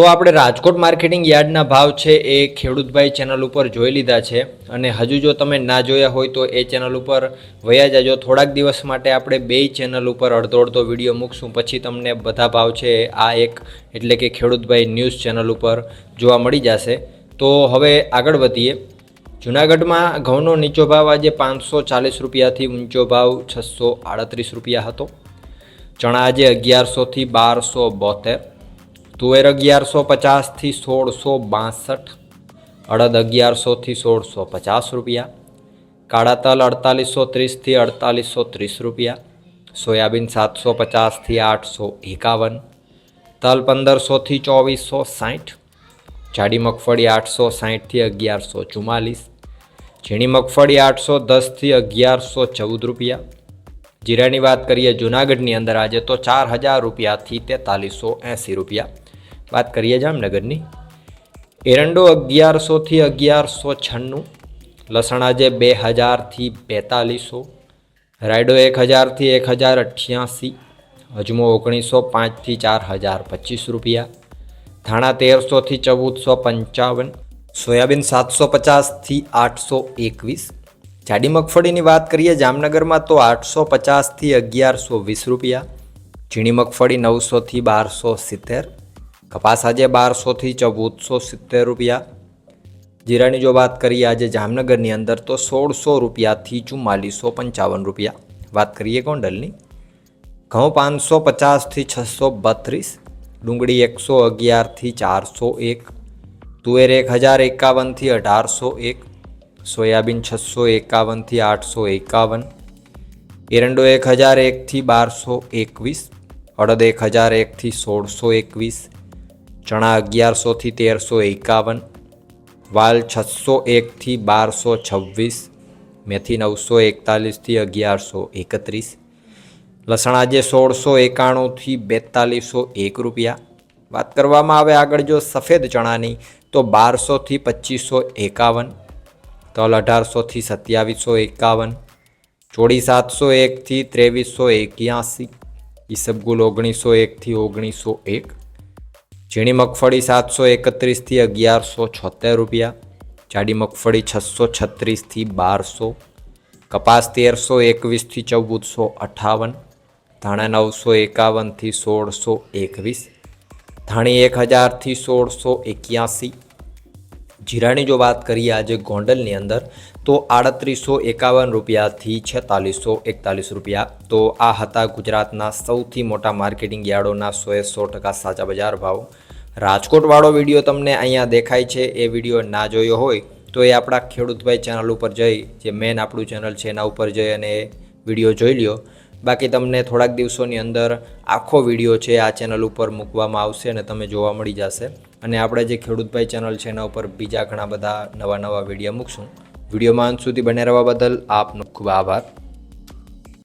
તો આપણે રાજકોટ માર્કેટિંગ યાર્ડના ભાવ છે એ ખેડૂતભાઈ ચેનલ ઉપર જોઈ લીધા છે અને હજુ જો તમે ના જોયા હોય તો એ ચેનલ ઉપર વયા જાજો. થોડાક દિવસ માટે આપણે બે ચેનલ ઉપર અડધો અડધો વીડિયો મૂકશું. પછી તમને બધા ભાવ છે આ એક એટલે કે ખેડૂતભાઈ ન્યૂઝ ચેનલ ઉપર જોવા મળી જશે. તો હવે આગળ વધીએ. જૂનાગઢમાં ઘઉંનો નીચો ભાવ આજે પાંચસો ચાલીસ રૂપિયાથી ઊંચો ભાવ છસો આડત્રીસ રૂપિયા હતો. ચણા આજે અગિયારસોથી બારસો બોતેર. તુવેર અગિયારસો પચાસથી સોળસો બાસઠ, અડદ અગિયારસોથી સોળસો પચાસ રૂપિયા, કાળા તલ અડતાલીસો ત્રીસથી અડતાલીસો ત્રીસ રૂપિયા, સોયાબીન સાતસો પચાસથી આઠસો એકાવન, તલ પંદરસોથી ચોવીસો સાઠ, જાડી મગફળી આઠસો સાઠથી અગિયારસો ચુમ્માલીસ, ઝીણી મગફળી આઠસો દસથી અગિયારસો ચૌદ રૂપિયા. જીરાની વાત કરીએ જુનાગઢની અંદર, આજે તો ચાર હજાર રૂપિયાથી તેતાલીસો એંસી રૂપિયા. વાત કરીએ જામનગરની એરંડો અગિયારસોથી અગિયારસો છન્નું, લસણ આજે બે હજારથી બેતાલીસો, રાયડો એક હજારથી એક હજાર અઠ્યાસી, અજમો ઓગણીસો પાંચથી ચાર હજાર પચીસ રૂપિયા, ધાણા તેરસોથી ચૌદસો પંચાવન, સોયાબીન સાતસો પચાસથી આઠસો એકવીસ. જાડી મગફળીની વાત કરીએ જામનગરમાં તો આઠસો પચાસથી અગિયારસો વીસ રૂપિયા, ઝીણી મગફળી નવસોથી બારસો સિત્તેર કપાસ આજે બારસોથી ચૌદસો સિત્તેર રૂપિયા. જીરાની જો વાત કરીએ આજે જામનગરની અંદર તો સોળસો રૂપિયાથી ચુમ્માલીસો પંચાવન રૂપિયા. વાત કરીએ ગોંડલની. ઘઉં પાંચસો પચાસથી છસો બત્રીસ, ડુંગળી એકસો અગિયારથી ચારસો એક, તુવેર એક હજાર એકાવનથી અઢારસો એક, સોયાબીન છસો એકાવનથી આઠસો એકાવન, એરંડો એક હજાર એકથી બારસો એકવીસ, અડદ એક હજાર એકથી સોળસો એકવીસ ચણા અગિયારસોથી તેરસો એકાવન, વાલ છસો એકથી બારસો છવ્વીસ, મેથી નવસો એકતાલીસથી અગિયારસો એકત્રીસ, લસણ આજે સોળસો એકાણુંથી બેતાલીસો એક રૂપિયા. વાત કરવામાં આવે આગળ જો સફેદ ચણાની, તો બારસોથી પચીસો એકાવન, તલ અઢારસોથી સત્યાવીસો એકાવન ચોડી સાતસો એકથી ત્રેવીસો એક્યાસી, ઈસબગુલ ઓગણીસો એકથી ઓગણીસો એક ઝીણી મગફળી સાતસો એકત્રીસથી અગિયારસો છોતેર રૂપિયા, જાડી મગફળી છસો છત્રીસથી બારસો, કપાસ તેરસો એકવીસથી ચૌદસો અઠાવન, ધાણા નવસો એકાવનથી સોળસો એકવીસ, ધાણી એક હજારથી સોળસો એક્યાસી જીરાની જો વાત કરીએ આજે ગોંડલની અંદર, તો આડત્રીસો એકાવન રૂપિયાથી છેતાલીસો એકતાલીસ રૂપિયા. તો આ હતા ગુજરાતના સૌથી મોટા માર્કેટિંગ યાર્ડોના સોએ સો ટકા સાચા બજાર ભાવ. રાજકોટવાળો વીડિયો તમને અહીંયા દેખાય છે, એ વીડિયો ના જોયો હોય, તો એ આપણા ખેડૂતભાઈ ચેનલ ઉપર જઈ, જે મેન આપણું ચેનલ છે, એના ઉપર જઈ અને વીડિયો જોઈ લ્યો. બાકી તમને થોડાક દિવસોની અંદર આખો વીડિયો છે, આ ચેનલ ઉપર મૂકવામાં આવશે અને તમે જોવા મળી જશે. અને આપણે જે ખેડૂતભાઈ ચેનલ છે એના ઉપર બીજા ઘણા બધા નવા નવા વીડિયો મૂકશું. વિડીયોમાં અંત સુધી બને રહેવા બદલ આપનો ખૂબ આભાર.